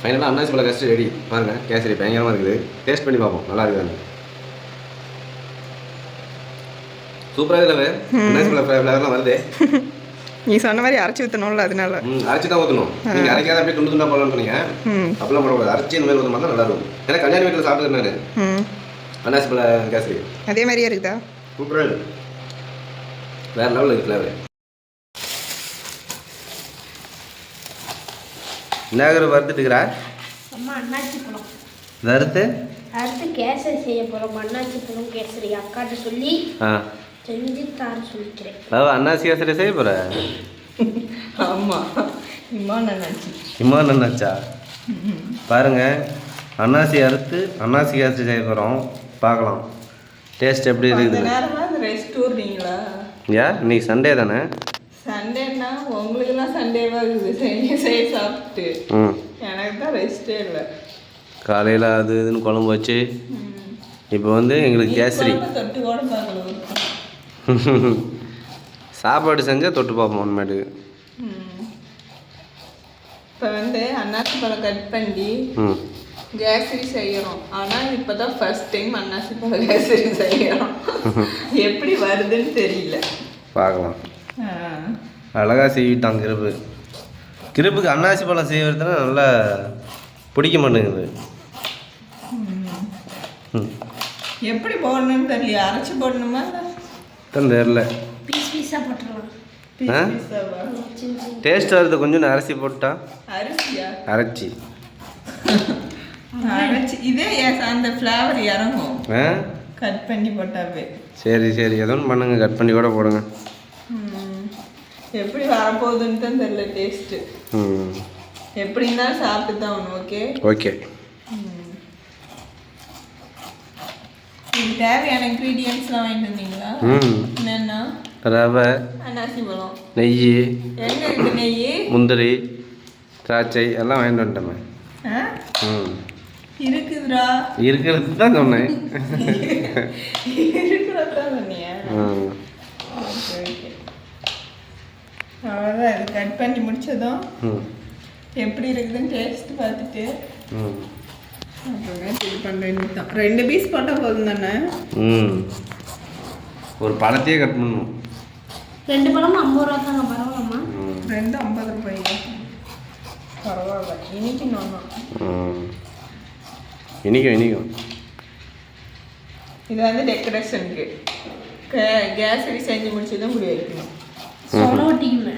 ஃபைனலாக அன்னாசி பழம் கஸ்டர்ட் ரெடி பாருங்க கேசரி பயங்கரமாக இருக்குது. டேஸ்ட் பண்ணி பார்ப்போம். நல்லா இருக்குதான்னு சூப்பராக இதில் அன்னாசி பழம் ஃப்ளேவர்லாம் வருது. நீ சொன்ன மாதிரி அரைச்சி ஊற்றணும்ல அதனால. ம் அரைச்சி தான் ஊற்றணும் நீங்கள் அரைக்காத அப்படியே துண்டு துண்டா போடலாம்னு சொன்னீங்க. ம். அப்படிலாம் போடக்கூடாது. அரைச்சி இந்த மாதிரி ஊற்ற மாதிரி நல்லா இருக்கும். ஏன்னா கல்யாண வீட்டில் சாப்பிட்டுருந்தாரு அன்னாசி பழம் கேசரி. அதே மாதிரியே இருக்குதா? சூப்பராக இருக்கு. வேறு லெவலில் இருக்கு ஃப்ளேவர் விநாயகர் வறுத்துட்டுக்கிறா அம்மா அண்ணாச்சி பழம். வறுத்து அடுத்து கேசரி செய்ய போகிறோம் அண்ணாச்சி பழம் கேசரி. அக்காட்ட சொல்லி ஆ. செஞ்சு தர சொல்லிக்கிறேன். அதாவது அன்னாசி கேசரி செய்ய போகிற ஆமாம் இம்மா நினச்சி இம்மா நன்னாச்சா பாருங்க. அன்னாசி அறுத்து அன்னாசி கேசரி செய்ய போகிறோம் பார்க்கலாம். டேஸ்ட் எப்படி இருக்குது? ரெஸ்ட் விட்றீங்களா ஏன் இன்னைக்கு சண்டே தானே? சண்டேன்னா உங்களுக்குலாம் சண்டேவாக இருக்குது. செய்ய செய்ய சாப்பிட்டு. எனக்கு தான் ரெஸ்ட்டே இல்லை. காலையில் அது இதுன்னு குழம்பு வச்சு இப்போ வந்து எங்களுக்கு கேசரி. சாப்பாடு செஞ்சால் தொட்டு பார்ப்போம் உண்மையாட்டுக்கு ம். இப்போ வந்து அன்னாசி பழம் கட் பண்ணி கேசரி செய்கிறோம் ஆனால் இப்போ தான் ஃபர்ஸ்ட் டைம் அன்னாசி பழம் கேசரி செய்கிறோம் எப்படி வருதுன்னு தெரியல. பார்க்கலாம். அழகாக செய்விட்டான் கிருப்பு கிருப்புக்கு அன்னாசி பழம் செய்வதுனா நல்லா பிடிக்க மாட்டேங்குது. ம். எப்படி போடணும்னு தெரியல அரைச்சி போடணுமா தான் சின்ன டேஸ்ட் வருது கொஞ்சம் அரிசி போட்டா. அரிசியா? அரைச்சி. அரைச்சி. இதே அந்த ஃப்ளேவர் இறங்கும். ஆ? கட் பண்ணி போட்டாவே. சரி சரி. ஏதோ ஒன்று பண்ணுங்க கட் பண்ணி கூட போடுங்க. எப்படி வரப்போகுதுன்னு தான் தெரியல டேஸ்ட்டு ம். எப்படி இருந்தாலும் சாப்பிட்டு தான் ஓகே ஓகே தேவையான இன்க்ரீடியன்ஸ்லாம் வாங்கிட்டு வந்தீங்களா? என்னென்னா? ரவை அன்னாசி பழம் நெய் எங்க நெய்? முந்திரி திராட்சை எல்லாம் வாங்கிட்டு வந்துட்டோமே? ம். இருக்குதுடா. இருக்கிறது தான் சொன்னேன். இருக்கிறதா சொன்னியா ம் ஓகே ஓகே அவ்வளோதான் இது கட் பண்ணி முடிச்சதும் ம். எப்படி இருக்குதுன்னு டேஸ்ட் பார்த்துட்டு. ம். அப்புறமே இது பண்ண வேண்டியதுதான். ரெண்டு பீஸ் போட்டால் போதும் தானே? ம். ஒரு பழத்தையே கட் பண்ணணும். ரெண்டு பழமும் ஐம்பது ரூபா தாங்க பரவாயில்லம்மா. ம். ரெண்டு ஐம்பது ரூபாய்க்கு. பரவாயில்ல இன்னைக்கு நானும் ம். இனிக்கும் இனிக்கும். இது வந்து டெக்கரேஷனுக்கு கேசரி செஞ்சு முடிச்சதும் இப்படி வைக்கணும். சொல ஒட்டிக்குமே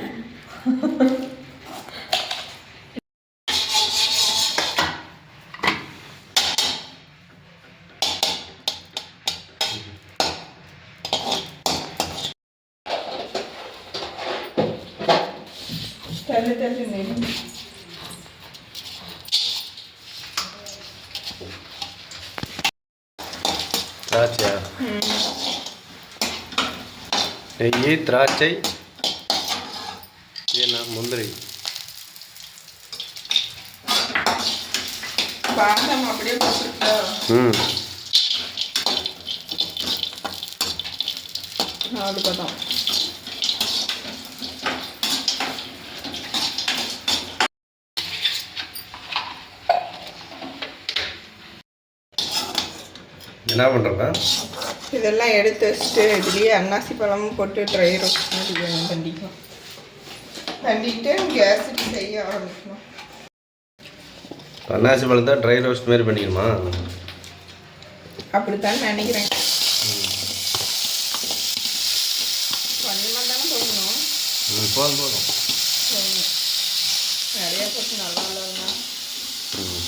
தள்ளு தள்ளு நெல் திராட்சையா நெய் திராட்சை என்ன முந்திரி. பாதாம் அப்படியே ம். என்ன பண்ணுறப்ப இதெல்லாம் எடுத்து வச்சுட்டு இதுலேயே அன்னாசி பழமும் போட்டு ட்ரை ரோஸ்ட் பண்ணிக்கலாம் பண்ணிட்டு கேஸுக்கு செய்ய ஆரம்பிக்கணும். அன்னாசி பழத்தை ட்ரை ரோஸ்ட் மாதிரி பண்ணிக்கணுமா? அப்படித்தான் நினைக்கிறேன். கொஞ்சமாக தானே போடணும். ம் போதும் போதும். நிறைய போட்டு நல்லா இல்லைன்னா ம்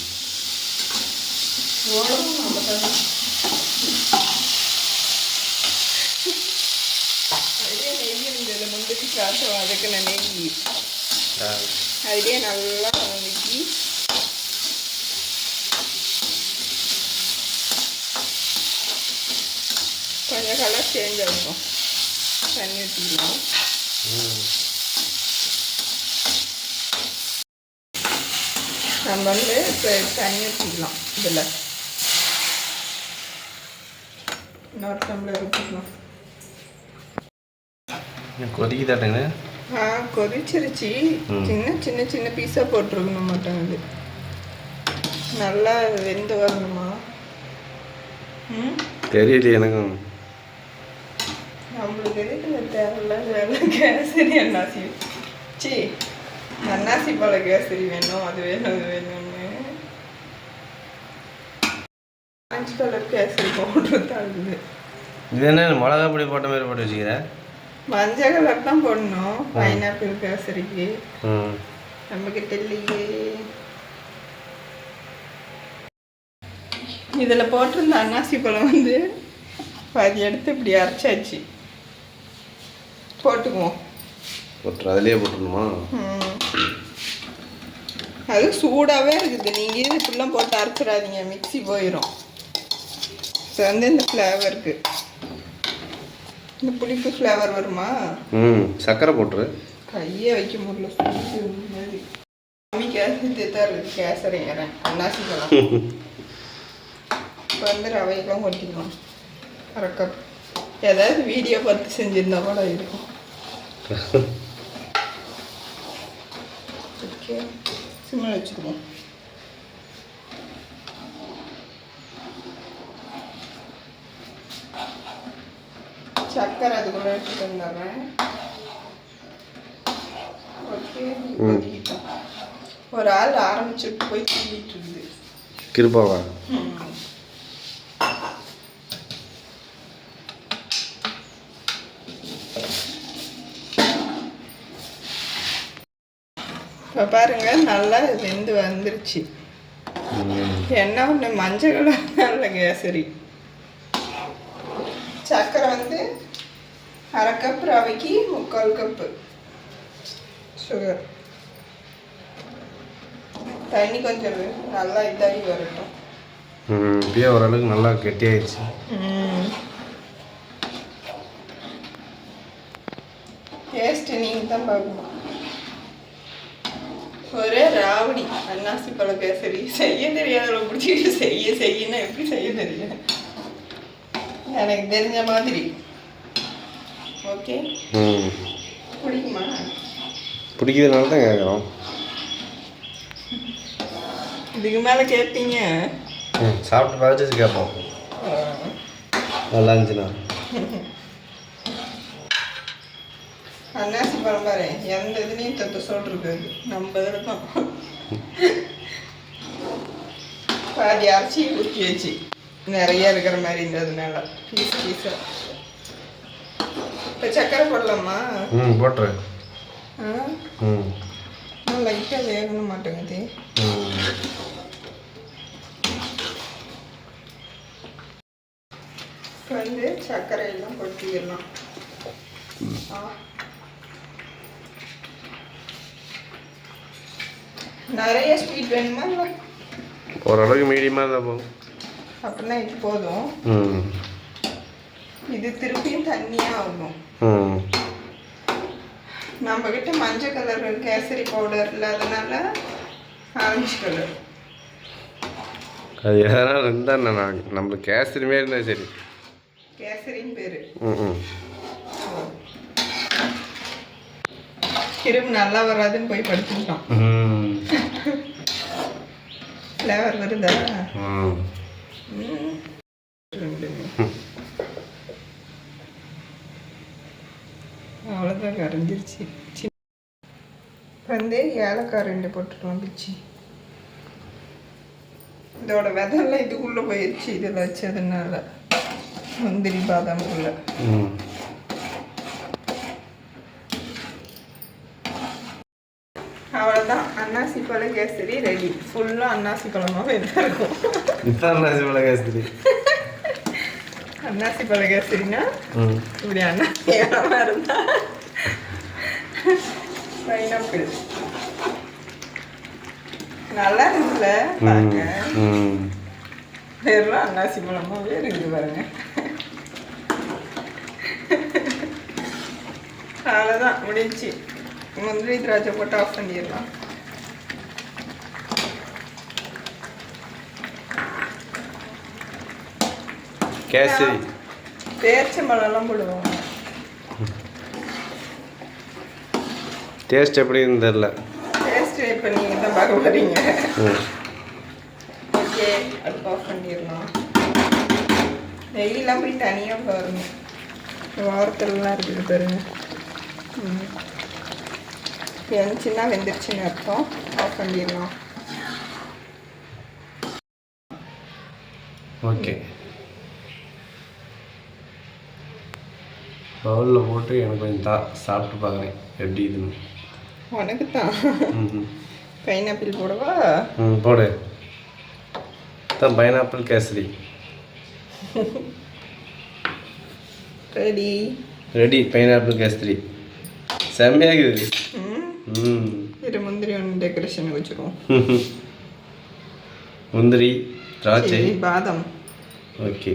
ஓடவும் நம்ம தானே அதுலேயே நெய் திராட்சை வதக்கின நெய் ஆ. அதுலேயே நல்லா வதக்கி. கொஞ்சம் கலர் சேஞ்ச் ஆகும் தண்ணி ஊற்றிக்கலாம் நம்ம வந்து இப்போ தண்ணி ஊற்றிக்கலாம் இதில். இன்னொரு டம்ளர் ஊற்றிக்கலாம் கொதிக்கு தாட்டுங்க ஆ கொதிச்சிருச்சு. சின்ன சின்ன சின்ன பீஸாக போட்டிருக்கணும் மாட்டேங்குது நல்லா வெந்து வரணுமா? தெரியல எனக்கும். நம்மளுக்கு எதுக்கு தேவையில்ல வேலை? கேசரி அன்னாசி. சி அன்னாசி பழ கேசரி வேணும் அது வேணும் அது வேணும்னு. ஆரஞ்சு கலர் கேசரி பவுடர் தான் இது என்ன மிளகா பொடி போட்ட மாதிரி போட்டு வச்சுக்கிற? மஞ்சள் கலர் தான் போடணும். பைனாப்பிள் கேசரிக்கு. நம்மக்கிட்ட இல்லையே இதில் போட்டிருந்த அன்னாசி பழம் வந்து பாதி எடுத்து இப்படி அரைச்சாச்சு. போட்டுக்குவோம். போட்டுரு அதுலேயே போட்டுருணுமா. அது சூடாகவே இருக்குது. நீங்கள் இது இப்படிலாம் போட்டு அரைச்சிடாதீங்க? மிக்ஸி போயிடும் இது வந்து இந்த ஃப்ளேவருக்கு இந்த புளிப்பு ஃப்ளேவர் வருமா? ம் சர்க்கரை போட்டுரு கையே வைக்க முடியல மாதிரி. கம்மி கேசரி தான் கேசரிங்கிறேன் அன்னாசி பழம் இப்போ வந்து ரவையெல்லாம் கொட்டிக்கலாம் அரை கப் ஏதாவது வீடியோ பார்த்து செஞ்சுருந்தா கூட இருக்கும். ஓகே சிம்மில் வச்சுக்குவோம். சக்கரை எடுத்துட்டு வந்துடுறேன் ஓகே கொதிக்கிட்டோம். ஒரு ஆள் ஆரம்பிச்சுட்டு போய் தூங்கிட்டு இருக்குது கிருப்பாவா இப்போ பாருங்க நல்லா வெந்து வந்துருச்சு என்ன ஒன்று மஞ்சள் நல்ல கேசரி சர்க்கரை வந்து அரை கப் ரவைக்கு முக்கால் கப்பு. சுகர் தண்ணி கொஞ்சம் நல்லா இதாகி வரட்டும். ம் இப்பயே ஓரளவுக்கு நல்லா கெட்டியாயிடுச்சு டேஸ்ட்டு நீங்கள் தான் பார்க்கணும். ஒரே ராவடி. அன்னாசி பழ கேசரி செய்ய தெரியாத. பிடிச்சிட்டு செய்ய செய்யணும் எப்படி செய்ய தெரியும்? எனக்கு தெரிஞ்ச மாதிரி. ஓகே. பிடிக்குமா? பிடிக்கிறதுனால தான் கேட்குறோம். இதுக்கு மேலே கேட்பீங்க ம் சாப்பிட்டு பார்த்துட்டு கேட்போம். நல்லா இருந்துச்சுண்ணா. அன்னாசி பழம் பாரு எந்த இதுலேயும் தத்து சொல்லிருக்காது நம்ம இதில் தான். பாதி அரைச்சி ஊற்றி வச்சு. நிறைய இருக்கிற மாதிரி இருந்ததுனால பீஸ். பீஸாக சக்கரை போடலாமா? ம் போட்டுரு. ம். லைட்டாக வேகணும் மாட்டேங்குது வந்து சர்க்கரை எல்லாம் கொட்டிடலாம். நிறைய ஸ்வீட் வேணுமா இல்லை? ஓரளவுக்கு மீடியமாக இருந்தால் போதும். அப்படின்னா இது போதும். இது திருப்பியும் தண்ணியாக ஆகும் நம்ம கிட்ட மஞ்சள் கலர் கேசரி பவுடர் இல்லாதனால ஆரஞ்சு கலர் அது எதனால் இருந்தால் நான் நம்மளுக்கு கேசரி மாரி இருந்தால் சரி. கேசரின்னு பேர். ம் திரும்ப நல்லா வராதுன்னு போய் படுத்துக்கிட்டோம். ம். ஃப்ளேவர் வருதா? ம். ரெண்டு. அவ்வளோதான் கரைஞ்சிருச்சு சி- வந்து ஏலக்காய் ரெண்டு போட்டுக்கலாம் பிச்சு இதோட விதெல்லாம் இதுக்குள்ளே போயிடுச்சு இதில் வச்சதுனால முந்திரி பாதாமுக்குள்ள ம். அவ்வளோதான் அன்னாசி பழ கேசரி ரெடி. ஃபுல்லாக அன்னாசி பழமாகவே தான் இருக்கும். நான் சிவல கேசரி. அன்னாசி பழ கேசரினா இப்படி அன்னாசி பழமாக இருந்தா பைனாப்பிள். நல்லா இருக்குல்ல வெறும் அன்னாசி பழமாவே இருக்குது பாருங்க. அவ்வளோதான் முடிஞ்சுச்சு. முந்திரி திராட்சை போட்டு ஆஃப் பண்ணிடலாம். கேசரி. பேரிச்சம்பழம்லாம் போடுவோம். டேஸ்ட் எப்படின்னு தெரில டேஸ்ட் இப்போ நீங்கள் தான் பார்க்க போகிறீங்க ம். பண்ணிடலாம். நெய்யெல்லாம் போய் தனியாக பாருங்க. வாரத்திலலாம் இருக்குது பாருங்க. வெந்துச்சுன்னா வெந்துருச்சுன்னு அர்த்தம். ஆஃப் பண்ணிடலாம். ஓகே. பவுலில் போட்டு எனக்கு கொஞ்சம் தா சாப்பிட்டு பார்க்குறேன் எப்படி இதுன்னு. உனக்கு தான் பைனாப்பிள் போடவா? ம் போடு. தான் pineapple kesari. Ready. Ready pineapple kesari. செம்மையாகுது ம். ம். இரு முந்திரி ஒன்று டெக்கரேஷனுக்கு வச்சுருவோம் முந்திரி திராட்சை. பாதாம். ஓகே.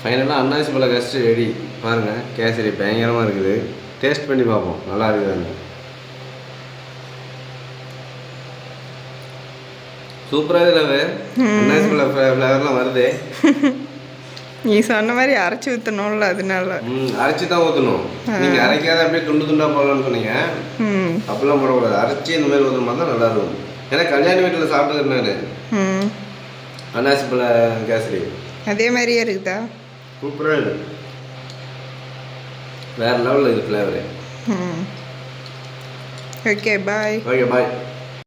ஃபைனலாக அன்னாசி பழ கேசரி ரெடி பாருங்கள் கேசரி பயங்கரமாக இருக்குது. டேஸ்ட் பண்ணி பார்ப்போம். நல்லா இருக்குதான்னு சூப்பராக இதில் அன்னாசி பழ ஃப்ளேவர்லாம் வருது. நீ சொன்ன மாதிரி அரைச்சி ஊற்றணும்ல அதனால. ம் அரைச்சி தான் ஊற்றணும் நீங்கள் அரைக்காத அப்படியே துண்டு துண்டாக போடலாம்னு சொன்னீங்க. அப்படிலாம் போடக்கூடாது. அரைச்சி இந்த மாதிரி ஊற்றுற மாதிரி தான் நல்லா இருக்கும். ஏன்னா கல்யாண வீட்டில் சாப்பிட்டுக்கிறனாரு ம் அன்னாசி பழ கேசரி. அதே மாதிரியே இருக்குதா? சூப்பராக இருக்கு வேறு லெவலில் இருக்குது ஃப்ளேவரு ம் ஓகே பாய் ஓகே பாய்